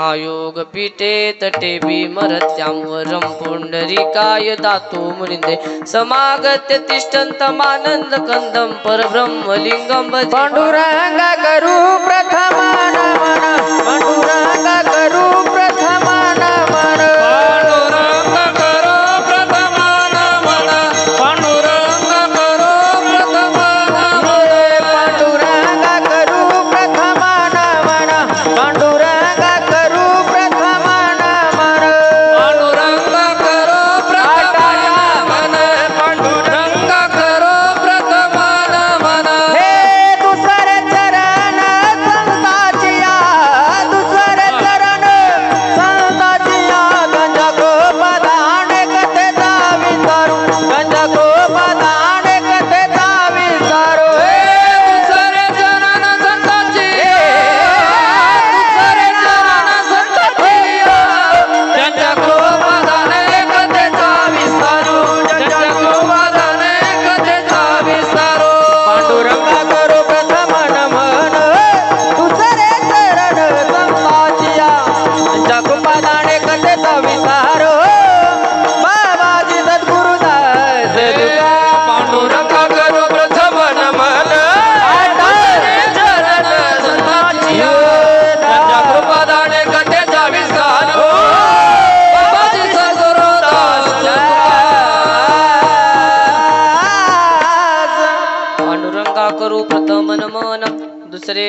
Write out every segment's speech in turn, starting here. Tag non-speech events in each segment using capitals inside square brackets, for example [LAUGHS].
हा योग पिटे तटे भीमर त्यां पुण्डरिकाय दातो मुनिन्दे समागत्य तिष्ठन्तमानन्द कन्दं परब्रह्मलिङ्गं पाण्डुरङ्ग करू प्रथमा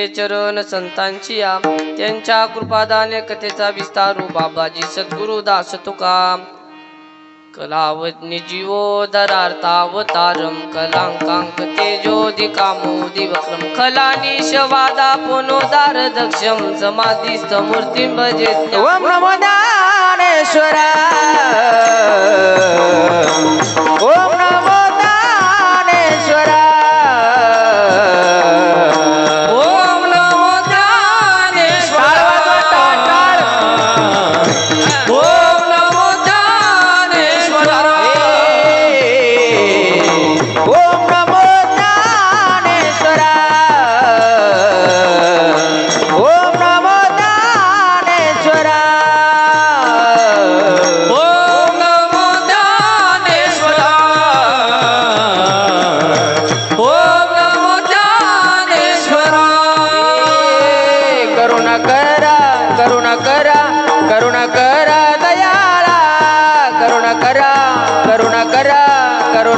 चरण संतांची या. त्यांच्या कृपादान कथेचा विस्तार हो बाबाजी. सद्गुरु दास तुका. कलावज्ञ जीवोदरार्थावतारं कलाङ्काङ्कतेजोधिकामो दिवक्रम कलानीशवादा पुनोदारदक्षं पुनोदार दक्षम समाधी समूर्ती भजे ओम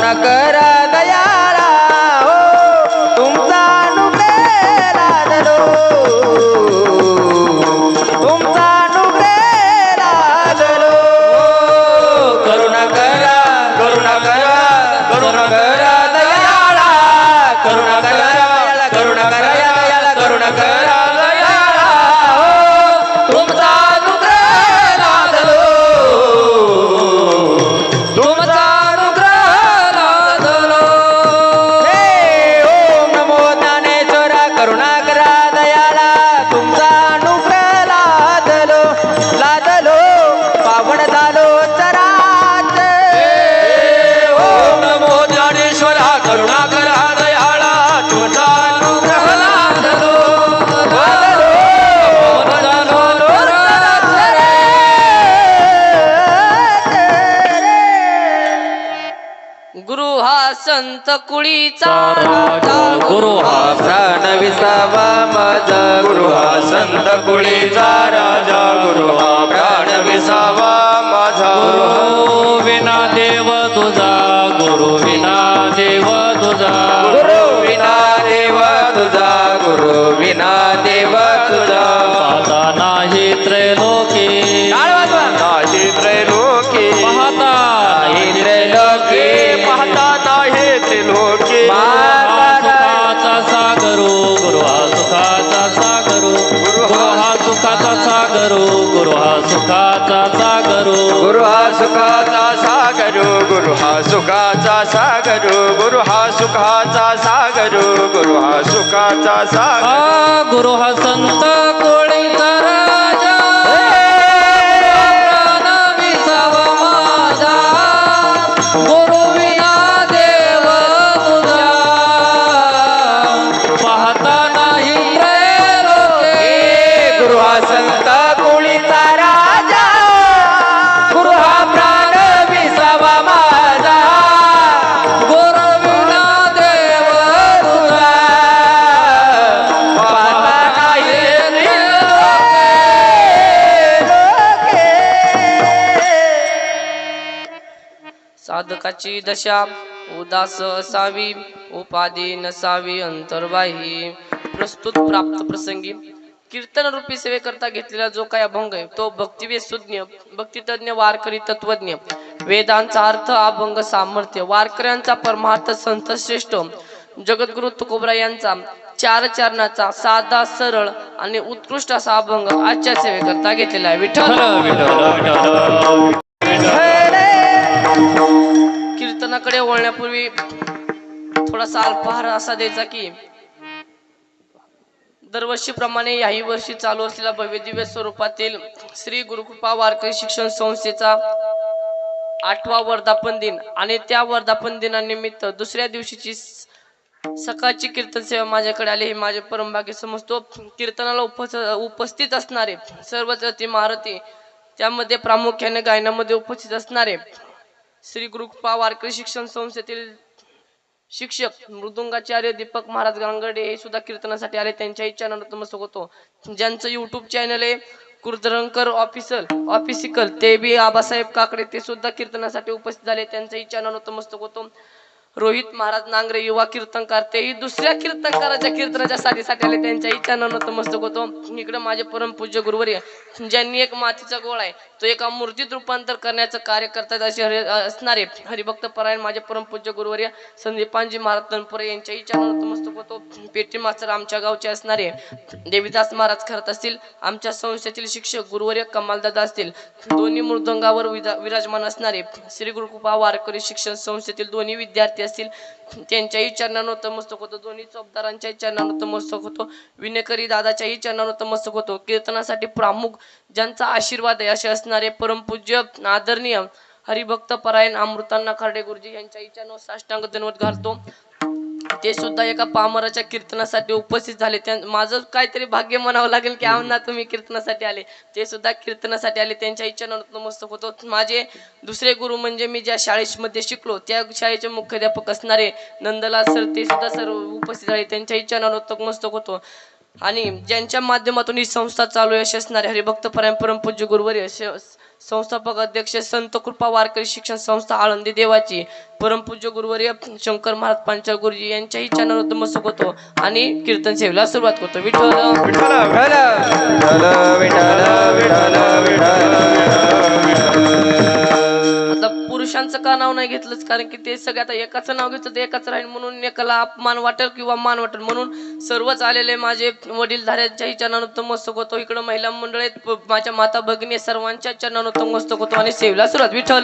न करा संत कुळीचा गुरु हा प्राण विसावा माझा. गुरु हा संत कुळीचा राजा. गुरु हा प्राण विसावा गुरु हा सुखाचा सागरो गुरु हा सुखाचा सागरो गुरु हा सुखाचा सागरो गुरु हा सुखाचा सागर गुरु हा संत साधकाची दशा. उदास असावी उपाधी नसावी अंतर्बाही. प्रस्तुत प्राप्त प्रसंगी. कीर्तन रूपी सेवेकरता घेतलेला जो काही अभंग आहे तो भक्तिवेद सुज्ञ भक्तितज्ञ वारकरी तत्वज्ञ. वेदांचा अर्थ अभंग सामर्थ्य. वारकऱ्यांचा परमार्थ संत श्रेष्ठ. जगद्गुरु तुकोबरा यांचा चार चरणाचा साधा सरळ आणि उत्कृष्ट असा अभंग आजच्या सेवेकरता घेतलेला आहे. विठ्ठल! कीर्तनाकडे वळण्यापूर्वी थोडासा अल्पहार असा द्यायचा की दरवर्षीप्रमाणे याही वर्षी चालू असलेल्या भव्य दिव्य स्वरूपातील श्री गुरुकृपा वारकरी शिक्षण संस्थेचा आठवा वर्धापन दिन आणि त्या वर्धापन दिनानिमित्त दुसऱ्या दिवशीची सकाळची कीर्तन सेवा माझ्याकडे आली. हे माझे परमभाग्य समजतो. कीर्तनाला उपस्थ उपस्थित असणारे सर्वच अति महारथी त्यामध्ये प्रामुख्याने गायनामध्ये उपस्थित असणारे श्री गुरुकृपा वारकरी शिक्षण संस्थेतील शिक्षक मृदुंगाचार्य दीपक महाराज गांगडे हे सुद्धा कीर्तनासाठी आले. त्यांच्याही चॅनल नतमस्तक होतो. ज्यांचं युट्यूब चॅनल आहे कुर्दरंकर ऑफिसर ऑफिसिकल ते बी आबासाहेब काकडे ते सुद्धा कीर्तनासाठी उपस्थित झाले. त्यांचंही चॅनल नतमस्तक होतो. रोहित महाराज नांगरे युवा कीर्तनकार तेही दुसऱ्या कीर्तनकाराच्या कीर्तनाच्या साथीसाठी आले. त्यांच्या इच्छा नतमस्तक होतो. इकडे माझे परमपूज्य गुरुवर्य ज्यांनी एक मातीचा गोळ आहे तो एका मूर्तीत रूपांतर करण्याचं कार्य करतात असे हरि असणारे हरिभक्त परायण माझे परमपूज्य गुरुवर्य संदीपांजी महाराज तनपुरे यांच्या इच्छा नतमस्तक होतो. पेटी मास्तर आमच्या गावचे असणारे देवीदास महाराज करत असतील. आमच्या संस्थेतील शिक्षक गुरुवर्य कमालदादा असतील. दोन्ही मृदंगावर विराजमान असणारे श्री गुरुकृपा वारकरी शिक्षण संस्थेतील दोन्ही विद्यार्थी असतील. त्यांच्याही चरणानं नतमस्तक होतो. दोन्ही चोपदारांच्याही चरणानं नतमस्तक होतो. विनेकरी दादाच्याही चरणानं नतमस्तक होतो. कीर्तनासाठी प्रामुख ज्यांचा आशीर्वाद आहे असे असणारे परमपूज्य आदरणीय हरिभक्त परायण अमृतांना खर्डे गुरुजी यांच्या चरणावर साष्टांग दंडवत घालतो. ते सुद्धा एका पामराच्या कीर्तनासाठी उपस्थित झाले. त्या माझं काहीतरी भाग्य म्हणावं लागेल की आम्हाला तुम्ही कीर्तनासाठी आले. ते सुद्धा कीर्तनासाठी आले. त्यांच्या इच्छा नतमस्तक होतो. माझे दुसरे गुरु म्हणजे मी ज्या शाळेमध्ये शिकलो त्या शाळेचे मुख्याध्यापक असणारे नंदलाल सर ते सुद्धा सर्व उपस्थित झाले. त्यांच्या इच्छा नतमस्तक होतो. आणि ज्यांच्या माध्यमातून ही संस्था चालू यश असणारे हरिभक्त परायण परमपूज्य गुरुवर यश संस्थापक अध्यक्ष संत कृपा वारकरी शिक्षण संस्था आळंदी देवाची परमपूज्य गुरुवर्य शंकर महाराज पांचाळ गुरुजी यांच्याही चॅनल नतमस्तक होतो आणि कीर्तन सेवेला सुरुवात करतो विठ्ठल विठ्ठल विठ्ठल विठ्ठल विठ्ठल पुरुषांचं का नाव नाही घेतलंच? कारण की ते सगळे आता एकाचं नाव घेतलं तर एकाच राहील म्हणून एकाला अपमान वाटेल किंवा मान वाटेल. म्हणून सर्वच आलेले माझे वडीलधाऱ्यांच्याही चरणानुत्तम मस्तक होतो. इकडं महिला मंडळ आहेत माझ्या माता भगिनी सर्वांच्या चरणानुत्तम मस्तक होतो. आणि सेवेला सुरुवात विठ्ठल.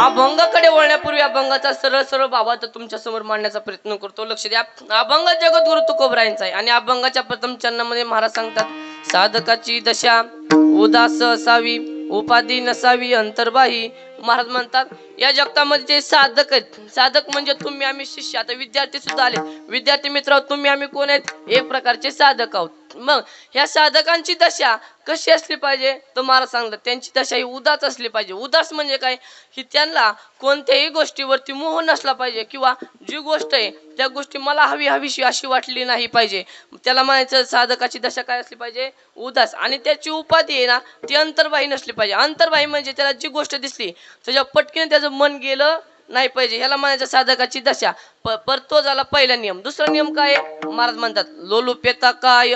अभंगाकडे वळण्यापूर्वी अभंगाचा सरळ सरळ बाबा तर तुमच्यासमोर मांडण्याचा प्रयत्न करतो. लक्ष द्या. अभंग जगद्गुरु तुकोबरायांचा आहे. आणि अभंगाच्या प्रथम चरणामध्ये महाराज सांगतात साधकाची दशा उदास असावी उपाधी नसावी अंतर्बाही महाराज म्हणतात या जगतामध्ये जे साधक आहेत साधक म्हणजे तुम्ही आम्ही शिष्य. आता विद्यार्थी सुद्धा आले विद्यार्थी मित्र आहोत, तुम्ही आम्ही कोण आहेत? एक प्रकारचे साधक आहोत. मग ह्या साधकांची दशा कशी असली पाहिजे? तर मला सांगलं त्यांची दशा ही उदास असली पाहिजे. उदास म्हणजे काय? ही त्यांना कोणत्याही गोष्टीवरती मोह नसला पाहिजे किंवा जी गोष्ट आहे त्या गोष्टी मला हवी हवीशी अशी वाटली नाही पाहिजे. त्याला म्हणायचं साधकाची दशा काय असली पाहिजे? उदास. आणि त्याची उपाधी आहे ना ती अंतर्बाही नसली पाहिजे. अंतर्बाही म्हणजे त्याला जी गोष्ट दिसली त्याच्या पटकीने त्याचं मन गेलं नाही पाहिजे. ह्याला म्हणायचं साधकाची दशा. पर तो झाला पहिला नियम. दुसरा नियम काय? महाराज म्हणतात लोलू पेता काय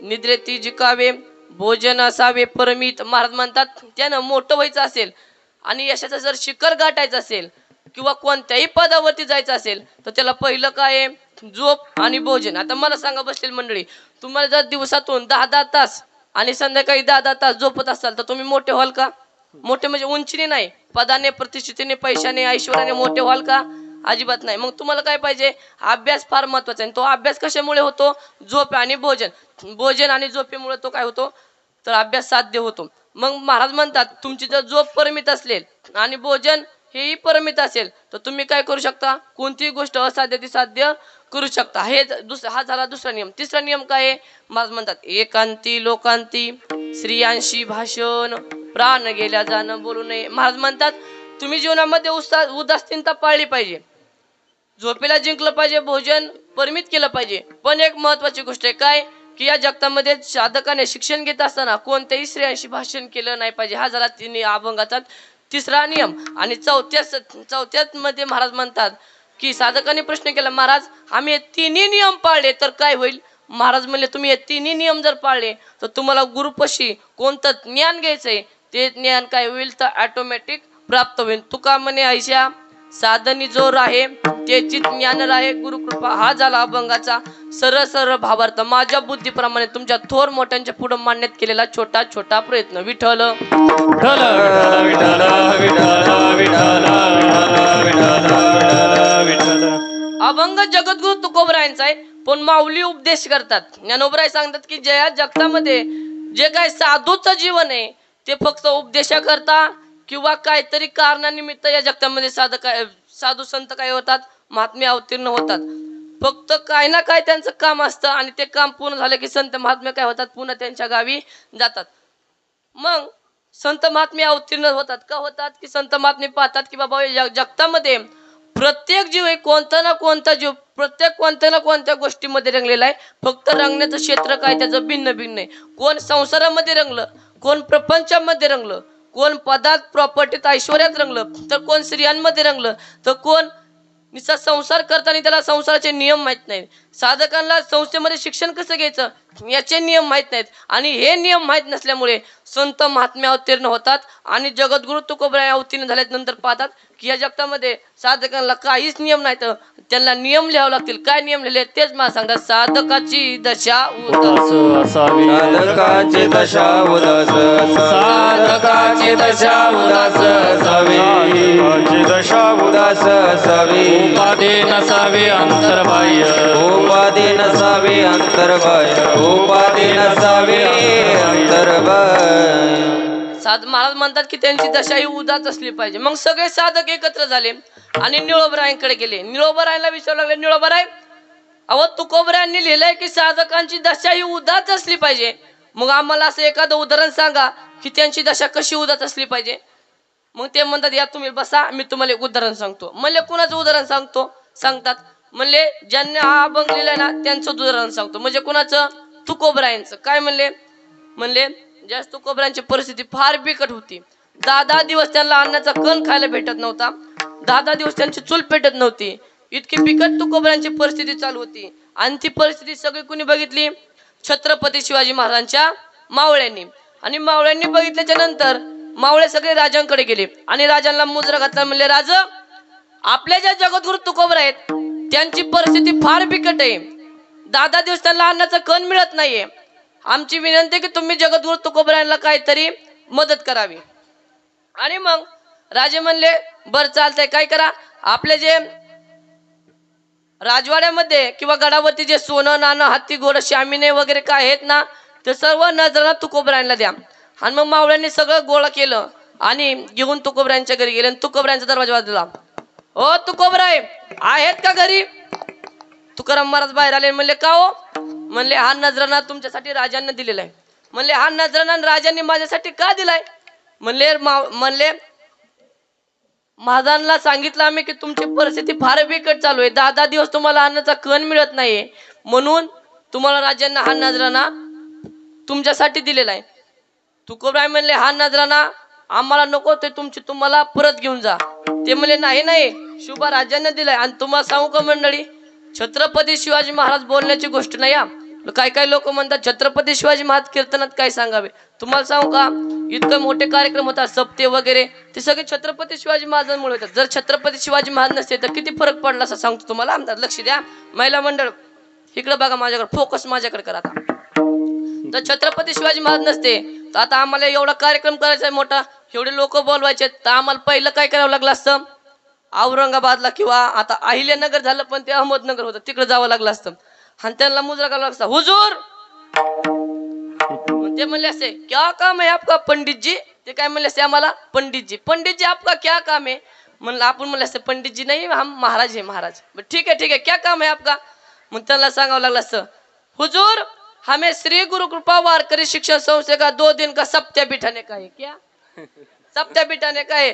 निद्रेती जिकावे भोजन असावे परमित महाराज म्हणतात त्यानं मोठं व्हायचं असेल आणि यशाचं जर शिखर गाठायचं असेल किंवा कोणत्याही पदावरती जायचं असेल तर त्याला पहिलं काय आहे? झोप आणि भोजन. आता मला सांगा बसलेली मंडळी तुम्हाला जर दिवसातून दहा दहा तास आणि संध्याकाळी दहा दहा तास झोपत असाल तर तुम्ही मोठे व्हाल का? मोठे म्हणजे उंचीने नाही पदाने प्रतिष्ठितीने पैशाने ऐश्वर्याने मोठे व्हाल का? अजिबात नाही. मग तुम्हाला काय पाहिजे? अभ्यास फार महत्त्वाचा आहे. तो अभ्यास कशामुळे होतो? झोप आणि भोजन. भोजन आणि झोपेमुळे तो काय होतो? तर अभ्यास साध्य होतो. मग महाराज म्हणतात तुमची जर झोप परमित असेल आणि भोजन हेही परिमित असेल तर तुम्ही काय करू शकता? कोणतीही गोष्ट असाध्य ती साध्य करू शकता. हे दुसरा हा झाला दुसरा नियम. तिसरा नियम काय आहे? महाराज म्हणतात एकांती लोकांती स्त्रियांशी भाषण प्राण गेल्या जाणं बोलू नये. महाराज म्हणतात तुम्ही जीवनामध्ये उसा उदासीनता पाळली पाहिजे. झोपेला जिंकलं पाहिजे भोजन परिमित केलं पाहिजे. पण एक महत्वाची गोष्ट आहे काय? की या जगतामध्ये साधकाने शिक्षण घेत असताना कोणत्याही स्त्रियांशी भाषण केलं नाही पाहिजे. हा झाला तिन्ही अभंगाचा तिसरा नियम आणि चौथ्या चौथ्यात मध्ये महाराज म्हणतात की साधकाने प्रश्न केला महाराज आम्ही हे तिन्ही नियम पाळले तर काय होईल? महाराज म्हणले तुम्ही हे तिन्ही नियम जर पाळले तर तुम्हाला गुरुपशी कोणतं ज्ञान घ्यायचंय? ते ज्ञान काय होईल तर ॲटोमॅटिक प्राप्त होईल. तुका म्हणे ऐशा साधनी जोर आहे त्याची ज्ञान राहे गुरुकृपा हा झाला अभंगाचा. सरळ सरळ भावार्थ माझ्या बुद्धीप्रमाणे तुमच्या थोर मोठ्यांच्या पुढे मान्यत केलेला छोटा छोटा प्रयत्न. विठल अभंग जगद्गुरु तुकोबरायांचा आहे पण माऊली उपदेश करतात. ज्ञानोबराय सांगतात की जया जगतामध्ये जे काय साधूचं जीवन आहे ते फक्त उपदेशा करता किंवा काहीतरी कारणानिमित्त या जगतामध्ये साधक साधू संत काय होतात? महात्मे अवतीर्ण होतात. फक्त काय ना काय त्यांचं काम असतं आणि ते काम पूर्ण झालं की संत महात्मे काय होतात? पुन्हा त्यांच्या गावी जातात. मग संत महात्मे अवतीर्ण होतात. का होतात? की संत महात्मे पाहतात की बाबा या जग- जगतामध्ये प्रत्येक जीव हे कोणता ना कोणता जीव प्रत्येक कोणत्या ना कोणत्या गोष्टीमध्ये रंगलेला आहे. फक्त रंगण्याचं क्षेत्र काय? त्याचं भिन्न भिन्न आहे. कोण संसारामध्ये रंगलं कोण प्रपंचामध्ये रंगलं कोण पदात प्रॉपर्टीत ऐश्वर्यात रंगलं तर कोण स्त्रियांमध्ये रंगलं तर कोण निचा संसार करताना त्याला संसाराचे नियम माहीत नाही साधकांना संस्थेमध्ये शिक्षण कसं घ्यायचं? याचे नियम माहीत नाहीत. आणि हे नियम माहीत नसल्यामुळे संत महात्म्या अवतीर्ण होतात आणि जगद्गुरु तुकोबराय अवतीर्ण झाल्यानंतर पाहतात की या जगतामध्ये साधकांना काहीच नियम नाहीत. त्यांना नियम लिहावे लागतील. काय नियम लिहिले? तेच मला सांगतात साधकाची दशा उदास. साधकाची दशा उदास. साधकाची दशा उदास. दशा उदास. असावी उपाधी नसावी अंतर्बाह्य. उपाधी नसावे अंतर्बाह्य उपाधी नसावे अंतर्बाह्य साध महाराज म्हणतात की त्यांची दशा ही उदाच असली पाहिजे. मग सगळे साधक एकत्र झाले आणि निळोबरायांकडे गेले. निळोबरायला विचारू लागले निळोबराय अहो तुकोबरायांनी लिहिलंय की साधकांची दशा ही उदाच असली पाहिजे. मग आम्हाला असं एखादं उदाहरण सांगा की त्यांची दशा कशी उदाच असली पाहिजे. मग ते म्हणतात या तुम्ही बसा मी तुम्हाला एक उदाहरण सांगतो. मला कुणाचं उदाहरण सांगतो? सांगतात म्हणले ज्यांनी हा अभंग लिहिला ना त्यांचं उदाहरण सांगतो. म्हणजे कुणाचं? तुकोबरायांचं. काय म्हणले? म्हणले जास्त तुकोबरायांची परिस्थिती फार बिकट होती. दहा दहा दिवस त्यांना अन्नाचा कण खायला भेटत नव्हता. दहा दहा दिवस त्यांची चूल पेटत नव्हती. इतकी बिकट तुकोबरायांची परिस्थिती चालू होती. आणि ती परिस्थिती सगळी कुणी बघितली? छत्रपती शिवाजी महाराजांच्या मावळ्यांनी. आणि मावळ्यांनी बघितल्याच्या नंतर मावळे सगळे राजांकडे गेले. आणि राजांना मुजरा घातला. म्हणले राज आपल्या ज्या जगद्गुरु तुकोबर आहेत त्यांची परिस्थिती फार बिकट आहे. दहा दहा दिवस त्यांना अन्नाचं कण मिळत नाहीये. आमची विनंती आहे की तुम्ही जगद्गुरु तुकोबरायांना काहीतरी मदत करावी. आणि मग राजे म्हणले बर चालतंय काय करा? आपले जे राजवाड्यामध्ये किंवा गडावरती जे सोनं नाणं हत्ती घोडं शामिने वगैरे काय आहेत ना ते सर्व नजरांना तुकोबरायांना द्या. आणि मग मावळ्यांनी सगळं गोळा केलं आणि घेऊन तुकोबरायांच्या घरी गेले आणि तुकोबरायांचा दरवाजा वाजला ओ तुकोबराय आहेत का घरी? तुकाराम महाराज बाहेर आले म्हणले का हो? म्हणले हा नजराना तुमच्यासाठी राजांना दिलेला आहे. म्हणले हा नजराना राजांनी माझ्यासाठी का दिलाय? म्हणले मा- म्हणले महाजांना सांगितलं आम्ही की तुमची परिस्थिती फार बिकट चालू आहे. दहा दहा दिवस तुम्हाला अन्नाचा कण मिळत नाहीये. म्हणून तुम्हाला राजांना हा नजराना तुमच्यासाठी दिलेला आहे. तुकोबराय म्हणले हा नजराना आम्हाला नको ते तुमची तुम्हाला परत घेऊन जा. ते म्हणले नाही नाही. शुभा राजांना दिलाय. आणि तुम्हाला सांगू का मंडळी छत्रपती शिवाजी महाराज बोलण्याची गोष्ट नाही या काय काय लोक म्हणतात छत्रपती शिवाजी महाराज कीर्तनात काय सांगावे? तुम्हाला सांगू का? इतके मोठे कार्यक्रम होतात सप्ते वगैरे. ते सगळे छत्रपती शिवाजी महाराजांमुळे होतात. जर छत्रपती शिवाजी महाराज नसते तर किती फरक पडला असं सांगतो तुम्हाला. लक्ष द्या. महिला मंडळ इकडे बघा माझ्याकडे. फोकस माझ्याकडे करा आता. जर छत्रपती शिवाजी महाराज नसते तर आता आम्हाला एवढा कार्यक्रम करायचा आहे मोठा. एवढे लोक बोलवायचे तर आम्हाला पहिलं काय करावं लागलं असतं? औरंगाबादला किंवा आता अहिल्यानगर झालं पण ते अहमदनगर होतं. तिकडे जावं लागलं असतं. आणि त्यांना मुजरा करावा लागतं हुजूर! ते म्हणले असे क्या काम आहे आपका पंडितजी? ते काय म्हणले असे आम्हाला पंडितजी. पंडितजी आपका क्या काम आहे? म्हणलं आपण म्हणले असते पंडितजी नाही हम महाराज आहे महाराज. ठीक आहे ठीक आहे. क्या काम आहे आपका? मग त्यांना सांगावं लागलं असतं हुजूर हमें श्री गुरु कृपा वारकरी शिक्षण संस्थे का दो दिन का सप्त्या बिठाने का है क्या? [LAUGHS] सप्त्या बिठाने का है.